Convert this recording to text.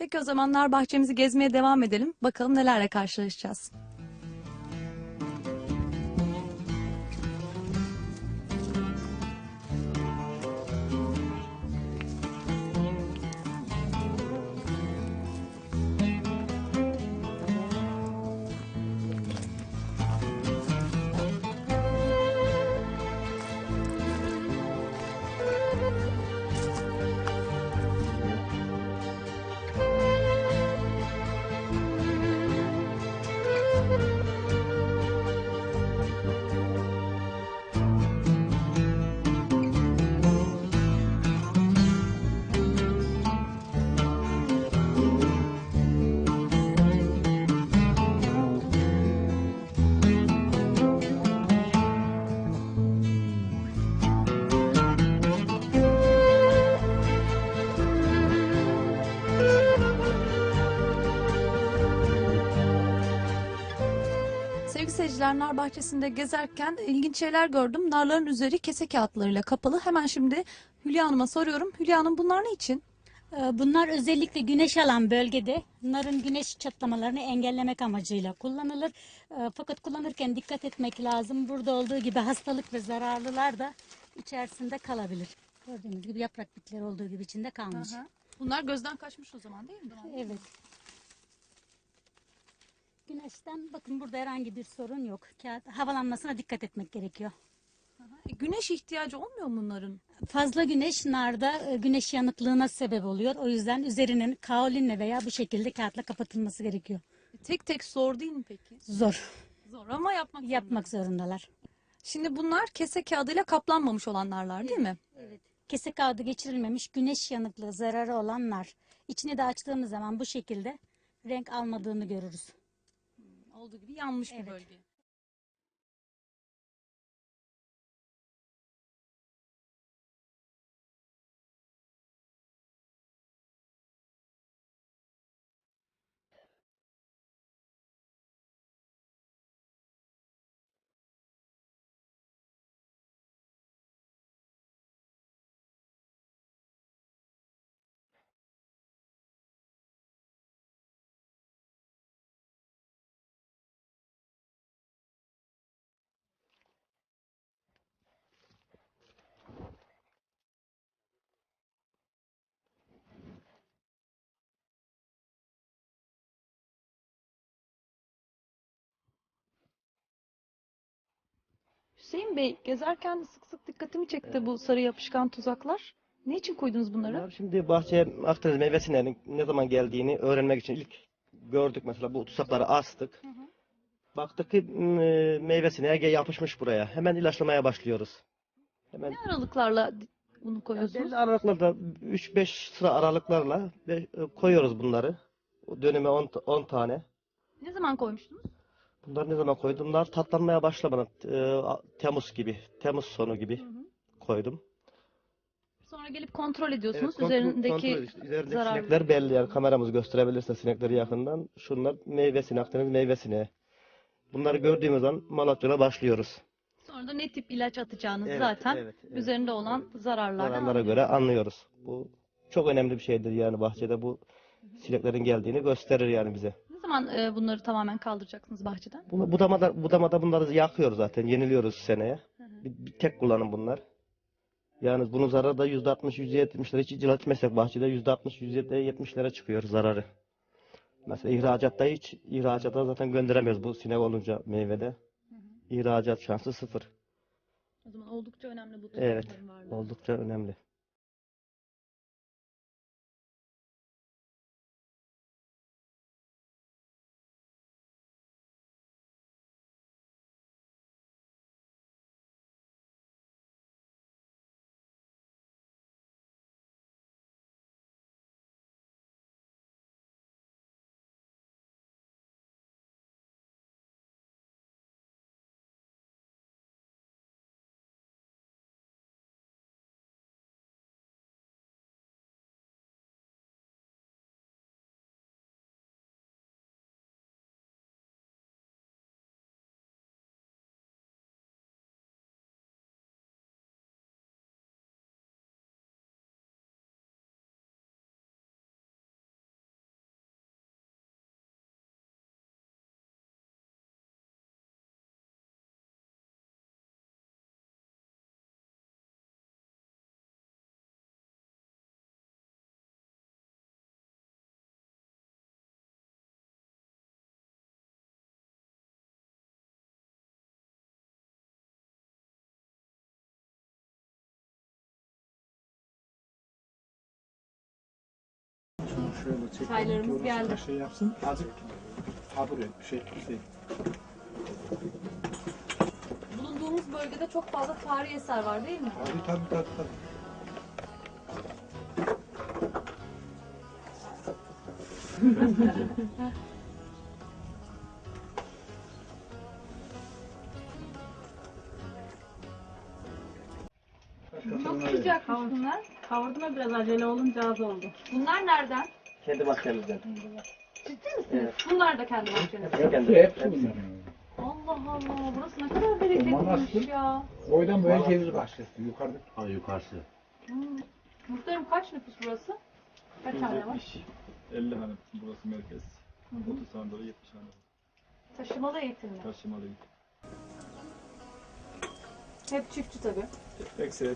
Peki o zaman nar bahçemizi gezmeye devam edelim. Bakalım nelerle karşılaşacağız. Seyirciler nar bahçesinde gezerken ilginç şeyler gördüm. Narların üzeri kese kağıtlarıyla kapalı. Hemen şimdi Hülya Hanım'a soruyorum. Hülya Hanım bunlar ne için? Ee, Bunlar özellikle güneş alan bölgede narın güneş çatlamalarını engellemek amacıyla kullanılır. Ee, Fakat kullanırken dikkat etmek lazım. Burada olduğu gibi hastalık ve zararlılar da içerisinde kalabilir. Gördüğünüz gibi yaprak bitkileri olduğu gibi içinde kalmış. Bunlar gözden kaçmış o zaman değil mi? Evet. Güneşten bakın burada herhangi bir sorun yok. Kağıt havalanmasına dikkat etmek gerekiyor. E, güneş ihtiyacı olmuyor mu bunların? Fazla güneş narda e, güneş yanıklığına sebep oluyor. O yüzden üzerinin kaolinle veya bu şekilde kağıtla kapatılması gerekiyor. E, Tek tek zor değil mi peki? Zor. Zor ama yapmak zorunda. Yapmak zorundalar. Şimdi bunlar kese kağıdıyla kaplanmamış olan narlar değil mi? Evet. Kese kağıdı geçirilmemiş güneş yanıklığı zararı olan nar. İçini de açtığımız zaman bu şekilde renk almadığını görürüz. Olduğu gibi yanmış bir Evet. bölge. Hüseyin Bey gezerken sık sık dikkatimi çekti bu sarı yapışkan tuzaklar. Ne için koydunuz bunları? Bunlar şimdi bahçeye Akdeniz meyvesinin ne zaman geldiğini öğrenmek için ilk gördük mesela bu tuzakları astık. Baktık ki m, meyvesine Ege yapışmış buraya. Hemen ilaçlamaya başlıyoruz. Hemen Ne aralıklarla bunu koyuyorsunuz? belli aralıklarda 3-5 sıra aralıklarla ve, e, koyuyoruz bunları. O döneme 10 tane. Ne zaman koymuştunuz? Bunlar ne zaman koydum? Bunlar tatlanmaya başlamadan e, Temmuz gibi, Temmuz sonu gibi koydum. Sonra gelip kontrol ediyorsunuz Evet, kontrol- üzerindeki kontrol üzerindeki zararlı- sinekler belli yani kameramız gösterebilirse sinekleri yakından. Şunlar meyvesine, Akdeniz meyvesine. Bunları gördüğümüz an Malatya'ya başlıyoruz. Sonra da ne tip ilaç atacağınızı Evet, zaten evet, evet. üzerinde olan zararlardan Zararlara göre anlıyoruz. Bu çok önemli bir şeydir yani bahçede bu sineklerin geldiğini gösterir yani bize. Zaman e, bunları tamamen kaldıracaksınız bahçeden? Bunu budamada, budamada bunları yakıyoruz zaten. Yeniliyoruz seneye. Bir, bir tek kullanım bunlar. Yani bunun zararı da %60, %70'lere hiç icra etmezsek bahçede %60, %70'lere çıkıyor zararı. Mesela ihracatta hiç, ihracata zaten gönderemiyoruz bu sinek olunca meyvede. İhracat şansı sıfır. O zaman oldukça önemli bu Evet, varlığı. oldukça önemli. Şöyle çekelim. Çaylarımız geldi. Şey yapsın. Azıcık tabur et. Şey, şey. Bulunduğumuz bölgede çok fazla tarihi eser var değil mi? Tabii tabii tabii. tabii. Çok sıcakmış bunlar. Kavurdum ya biraz acele olunca az oldu. Bunlar nereden? Kendi bahçemizden. Ciddi misiniz? Evet. Bunlar da kendi bahçeniz. Kendi. Hepsi bunlar. Allah Allah. Burası ne kadar bereketliymiş manastır. ya. Boydan boya ceviz bahçesi. Yukarıda. Ha yukarısı. Hmm. Muhtarım kaç nüfus burası? Kaç hane var? 50 hanım burası merkez. 30 tane de 70 tane Taşımalı eğitim mi? taşımalı. Hep çiftçi tabii. Ekseri